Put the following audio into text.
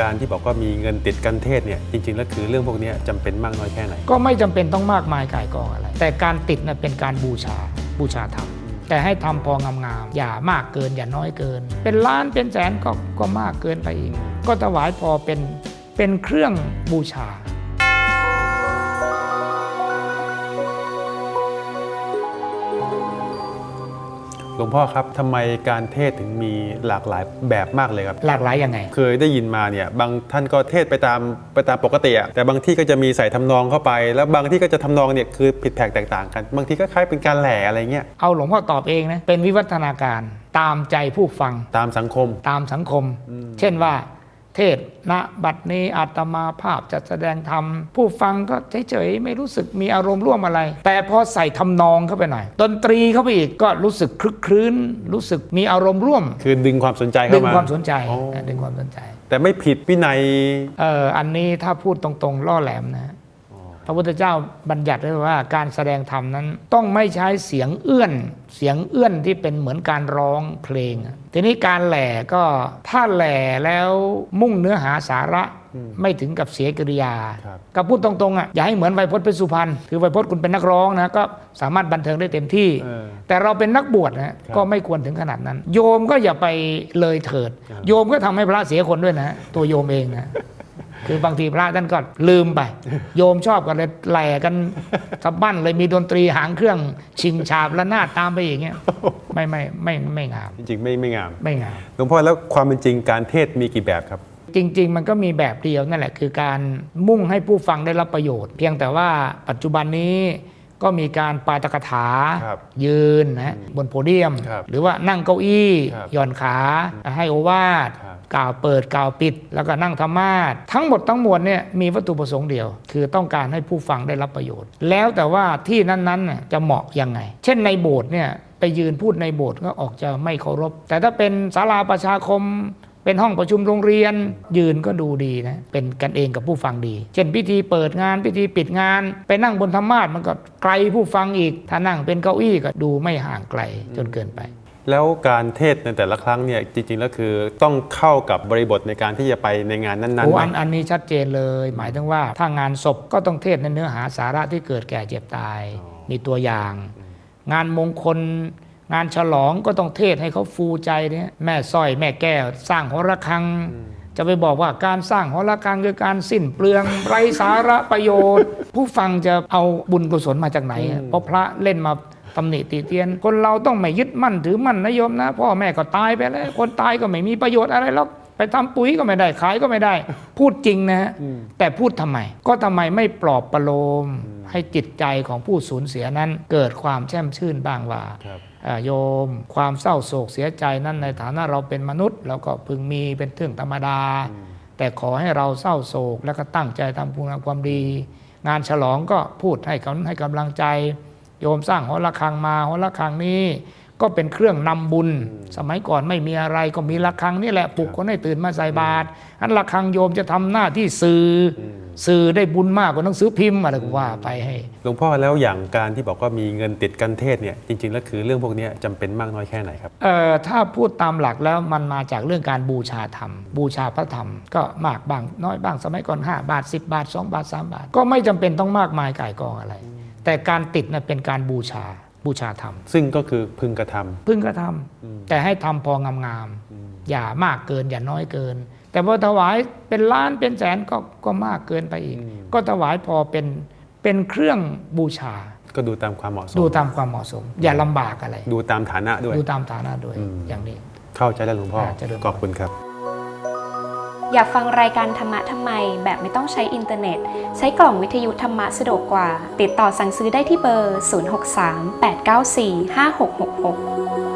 การที่บอกว่ามีเงินติดกันเทศเนี่ยจริงๆแล้วคือเรื่องพวกนี้ยจำเป็นมากน้อยแค่ไหน ก็ไม่จำเป็นต้องมากมายก่ายกองอะไร แต่การติดนะเป็นการบูชาบูชาธรรมแต่ให้ทำพองามๆอย่ามากเกินอย่าน้อยเกิน เป็นล้านเป็นแสนก็ก็มากเกินไปอีก ก็ถวายพอเป็นเป็นเครื่องบูชา หลวงพ่อครับทำไมการเทศถึงมีหลากหลายแบบมากเลยครับ หลากหลายยังไง เคยได้ยินมาเนี่ยบางท่านก็เทศไปตามไปตามปกติอะแต่บางที่ก็จะมีใส่ทำนองเข้าไป แล้วบางที่ก็จะทำนองเนี่ยคือผิดแผกแตกต่างกัน บางทีก็คล้ายเป็นการแหล่อะไรเงี้ยเอาหลวงพ่อตอบเองนะ เป็นวิวัฒนาการตามใจผู้ฟังตามสังคม ตามสังคม เช่นว่า เทศณบัดนี้อาตมาภาพจะแสดงธรรม ผู้ฟังก็เฉยๆไม่รู้สึกมีอารมณ์ร่วมอะไร แต่พอใส่ทำนองเข้าไปหน่อยดนตรีเข้าไปอีกก็รู้สึกคลึกครื้น รู้สึกมีอารมณ์ร่วม คือดึงความสนใจดึเข้างมาความสนใจอ๋อดึงความสนใจ แต่ไม่ผิดวินัยเอ่ออันนี้ถ้าพูดตรงๆล่อแหลมนะฮะ พระพุทธเจ้าบัญญัติไว้ว่าการแสดงธรรมนั้นต้องไม่ใช้เสียงเอื้อน เสียงเอื้อนที่เป็นเหมือนการร้องเพลงอะทีนี้การแหล่ก็ถ้าแหล่แล้วมุ่งเนื้อหาสาระไม่ถึงกับเสียกิริยาครับก็พูดตรงๆอะอย่าให้เหมือนไวยพจน์เป็นสุพรรณคือไวยพจน์คุณเป็นนักร้องนะก็สามารถบันเทิงได้เต็มที่เออแต่เราเป็นนักบวชนะครับก็ไม่ควรถึงขนาดนั้น โยมก็อย่าไปเลยเถิดครับโยมก็ทำให้พระเสียคนด้วยนะ ตัวโยมเองนะ คือบางทีพระท่านก็ลืมไป โยมชอบกันเลยแหล่กันสะบั้นเลยมีดนตรีหางเครื่องชิงฉาบและนาดตามไปอย่างเงี้ยไม่ไม่ไม่ไม่ไม่งาม จริงๆไม่ไม่งามไม่งามหลวงพ่อแล้วความเป็นจริงการเทศมีกี่แบบครับ จริง ๆ มันก็มีแบบเดียวนั่นแหละคือการมุ่งให้ผู้ฟังได้รับประโยชน์ เพียงแต่ว่าปัจจุบันนี้ ก็มีการปาตกถา ครับยืนนะบนโพเดียม ครับหรือว่านั่งเก้าอี้ครับหย่อนขาให้โอวาทครับ กล่าวเปิดกล่าวปิด แล้วก็นั่งธรรมาสทั้งหมดทั้งมวลเนี่ยมีวัตถุประสงค์เดียว คือต้องการให้ผู้ฟังได้รับประโยชน์ แล้วแต่ว่าที่นั้นๆน่ะจะเหมาะยังไง เช่นในโบสถ์เนี่ยไปยืนพูดในโบสถ์ก็ออกจะไม่เคารพ แต่ถ้าเป็นศาลาประชาคม เป็นห้องประชุมโรงเรียน ยืนก็ดูดีนะเป็นกันเองกับผู้ฟังดี เช่นพิธีเปิดงานพิธีปิดงาน ไปนั่งบนธรรมาสมันก็ไกลผู้ฟังอีก ถ้านั่งเป็นเก้าอี้ก็ดูไม่ห่างไกลจนเกินไปแล้วการเทศในแต่ละครั้งเนี่ยจริง ๆ แล้วคือต้องเข้ากับบริบทในการที่จะไปในงานนั้นๆโอ้ไหมอันอันนี้ชัดเจนเลย หมายถึงว่าถ้างานศพก็ต้องเทศในเนื้อหาสาระที่เกิดแก่เจ็บตาย มีตัวอย่าง งานมงคล งานฉลองก็ต้องเทศให้เขาฟูใจเนี่ยแม่สร้อยแม่แก้ว สร้างหอระฆัง จะไปบอกว่าการสร้างหอระฆังคือการสิ้นเปลืองไร้สาระประโยชน์ ผู้ฟังจะเอาบุญกุศลมาจากไหนอะเพราะพระเล่นมาตำหนิติเตียน คนเราต้องไม่ยึดมั่นถือมั่นนะโยมนะ พ่อแม่ก็ตายไปแล้ว คนตายก็ไม่มีประโยชน์อะไรหรอก ไปทำปุ๋ยก็ไม่ได้ขายก็ไม่ได้ พูดจริงนะฮะแต่พูดทำไม ก็ทำไมไม่ปลอบประโลม ให้จิตใจของผู้สูญเสียนั้น เกิดความแช่มชื่นบ้างว่าครับอ่าโยม ความเศร้าโศกเสียใจนั้นในฐานะเราเป็นมนุษย์เราก็พึงมีเป็นเรื่องธรรมดา แต่ขอให้เราเศร้าโศก แล้วก็ตั้งใจทำคุณงามความดี งานฉลองก็พูดให้เขาให้กำลังใจ โยมสร้างหอระฆังมาหอระฆังนี้ ก็เป็นเครื่องนำบุญ สมัยก่อนไม่มีอะไรก็มีระฆังนี่แหละปลุกคนให้ตื่นมาใส่บาตรอันระฆังโยมจะทำหน้าที่สื่ออสื่อได้บุญมากกว่าหนังสือพิมพ์อะไรก็ว่าไปให้หลวงพ่อแล้วอย่างการที่บอกว่ามีเงินติดกันเทศเนี่ยจริง ๆ แล้วคือเรื่องพวกเนี้ยจำเป็นมากน้อยแค่ไหนครับเอ่อถ้าพูดตามหลักแล้วมันมาจากเรื่องการบูชาธรรม บูชาพระธรรม ก็มากบ้างน้อยบ้างสมัยก่อน 5 บาท 10 บาท 2 บาท 3 บาท ก็ไม่จำเป็นต้องมากมายก่ายกองอะไร แต่การติดนะเป็นการบูชา บูชาธรรม ซึ่งก็คือพึงกระทำพึ่งก็ทำแต่ให้ทำพองามๆอย่ามากเกินอย่าน้อยเกิน แต่พอถวายเป็นล้านเป็นแสนก็ก็มากเกินไปอีก ก็ถวายพอเป็นเป็นเครื่องบูชา ก็ดูตามความเหมาะสม ดูตามความเหมาะสม อย่าลำบากอะไร ดูตามฐานะด้วย ดูตามฐานะด้วยอืมอย่างนี้ เข้าใจแล้วหลวงพ่ออ่าเจริญพรขอบคุณครับ อยากฟังรายการธรรมะทำไม แบบไม่ต้องใช้อินเทอร์เน็ต ใช้กล่องวิทยุธรรมะสะดวกกว่า ติดต่อสั่งซื้อได้ที่เบอร์ 063 894 5666